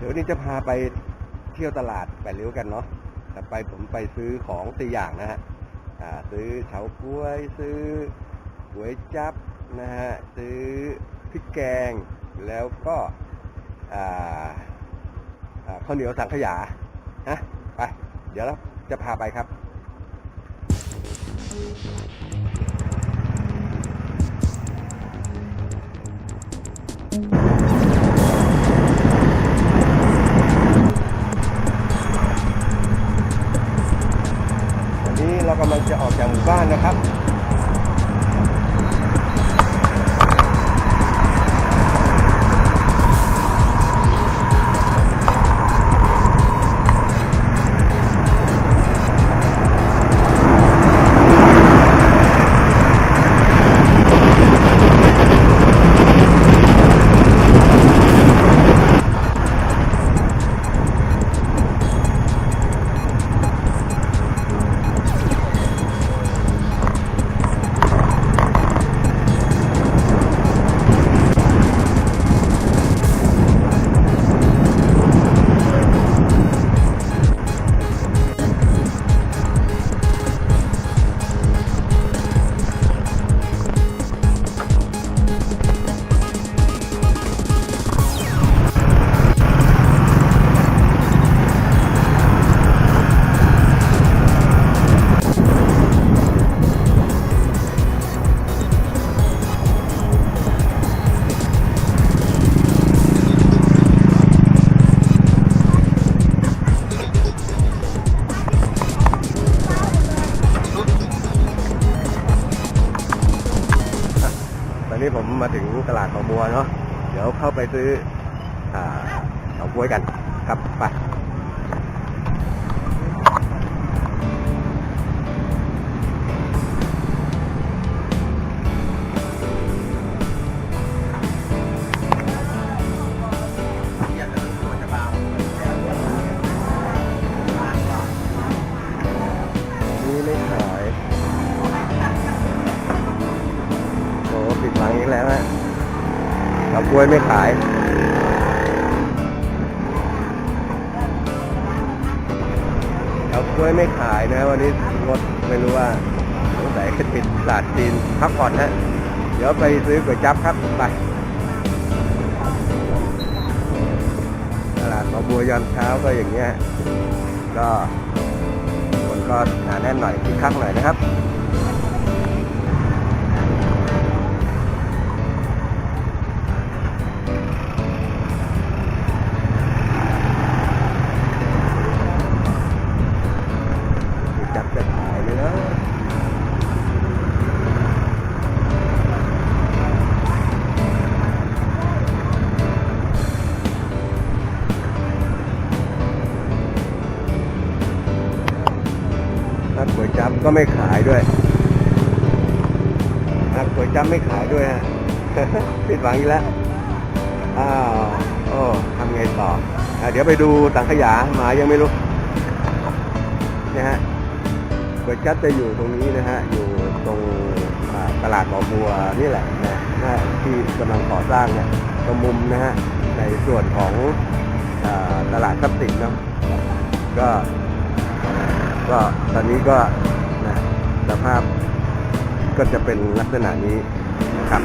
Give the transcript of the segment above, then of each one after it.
เดี๋ยววันนี้จะพาไปเที่ยวตลาดแปดริ้วกันเนาะแต่ไปผมไปซื้อของสี่อย่างนะฮะซื้อเฉาก๊วย ซื้อก๋วยจับนะฮะ ซื้อพริกแกง แล้วก็ข้าวเหนียวสังขยาฮะไป เดี๋ยวเราจะพาไปครับ กำลังจะออกจากหมู่บ้านนะครับ มาถึงตลาดหนองบัวเนาะเดี๋ยวเข้าไปซื้ออ่าเฉาก๊วกันครับไป กล้วยไม่ขาย เอากล้วยไม่ขายนะ วันนี้งดไม่รู้ว่าสงสัยปิดตลาดจีนพักผ่อนฮะ เดี๋ยวไปซื้อก๋วยจั๊บครับ ไป ตลาดหนอบัวยามเช้าก็อย่างเงี้ย ก็คนก็หนาแน่นหน่อยคึกคักหน่อยนะครับ จับก็ไม่ขายด้วยถ้าก๋วยจับไม่ขายด้วยฮะผิดหวังอีกแล้วอ้าวโอ้ทำไงต่ออเดี๋ยวไปดูสังขยาหมายังไม่รู้นะฮะก๋วยจับจะอยู่ตรงนี้นะฮะ อยู่ตรงตลาดหนอบัวนี่แหละนะนะที่กำลังก่อสร้างเนี่ยตรงมุมนะฮะในส่วนของอตลาดทรัพย์สินเนาะก็ ก็ตอนนี้ก็นะสภาพก็จะเป็นลักษณะนี้นะครับ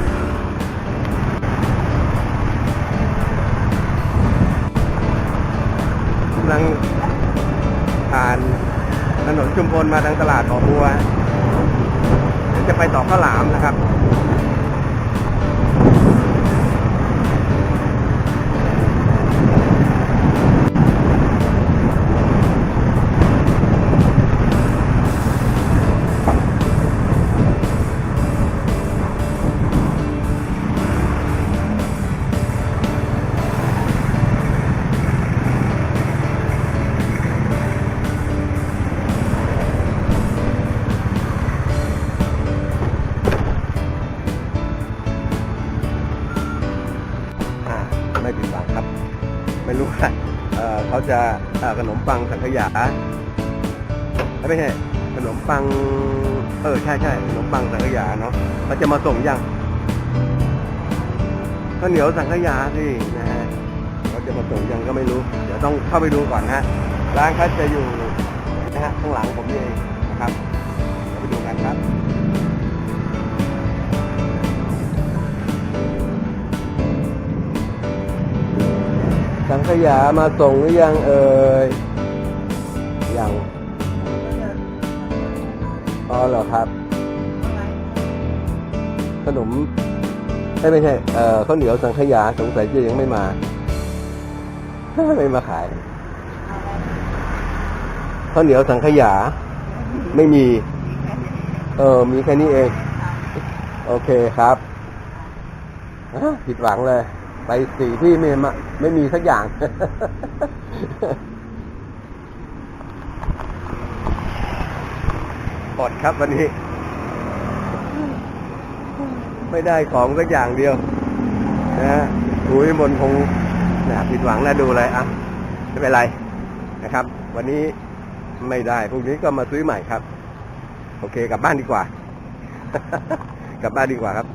กำลังผ่านถนนชุมพลมาทางตลาดบ่อบัวเดี๋ยวจะไปต่อข้าวหลามนะครับ ไม่รู้ว่าเขาจะขนมปังสังขยาไม่ใช่ขนมปัง เออใช่ใช่ขนมปังสังขยาเนาะเขาจะมาส่งยังข้าวเหนียวสังขยาสินะฮะเขาจะมาส่งยังก็ไม่รู้ เดี๋ยวต้องเข้าไปดูก่อนนะฮะร้านเขาจะอยู่นะฮะข้างหลังผมนี่เองนะครับไปดูกันครับ ขยามาส่งหรือยังเอ่ย ยัง อ๋อเหรอครับ ขนมเอ้ยไม่ใช่ เอ่อข้าวเหนียวสังขยาสงสัยจะยังไม่มา ไม่มาขายข้าวเหนียวสังขยา ไม่มี เออ มีแค่นี้เอง โอเคครับอะผิดหวังเลย ไปสี่ที่ไม่มาไม่มีสักอย่างอดครับวันนี้ ไม่ได้ของสักอย่างเดียว นะฮะดูวิมลคงนะผิดหวังแล้วดูเลยอะไม่เป็นไรนะครับ วันนี้ไม่ได้พรุ่งนี้ก็มาซื้อใหม่ครับ โอเคกลับบ้านดีกว่า กลับบ้านดีกว่าครับ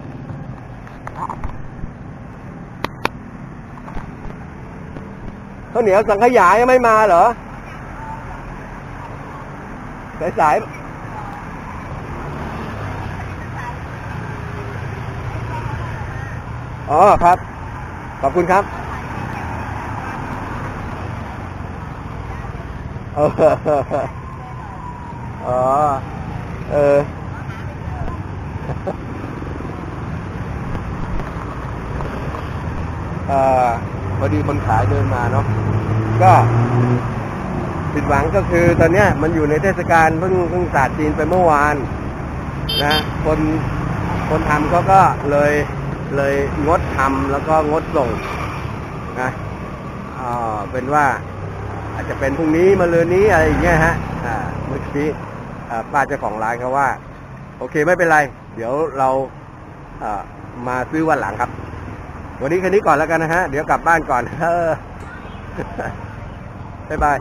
ข้าวเหนียวสังขยายังไม่มาเหรอ สายสายอ๋อครับ ขอบคุณครับเอออ๋อเออเอ่อ พอดีคนขายเดินมาเนาะก็ผิดหวังก็คือตอนเนี้ยมันอยู่ในเทศกาลเพิ่งเพิ่งศาสตร์จีนไปเมื่อวานนะคนคนทำเขาก็เลยเลยงดทำแล้วก็งดส่งนะอ่าเป็นว่าอาจจะเป็นพรุ่งนี้มาเรือนนี้อะไรอย่างเงี้ยฮะอ่าเมื่อกี้ป้าเจ้าของร้านเขาว่า โอเคไม่เป็นไร เดี๋ยวเราอ่ามาซื้อวันหลังครับ วันนี้แค่นี้ก่อนแล้วกันนะฮะ เดี๋ยวกลับบ้านก่อน เออบ๊ายบาย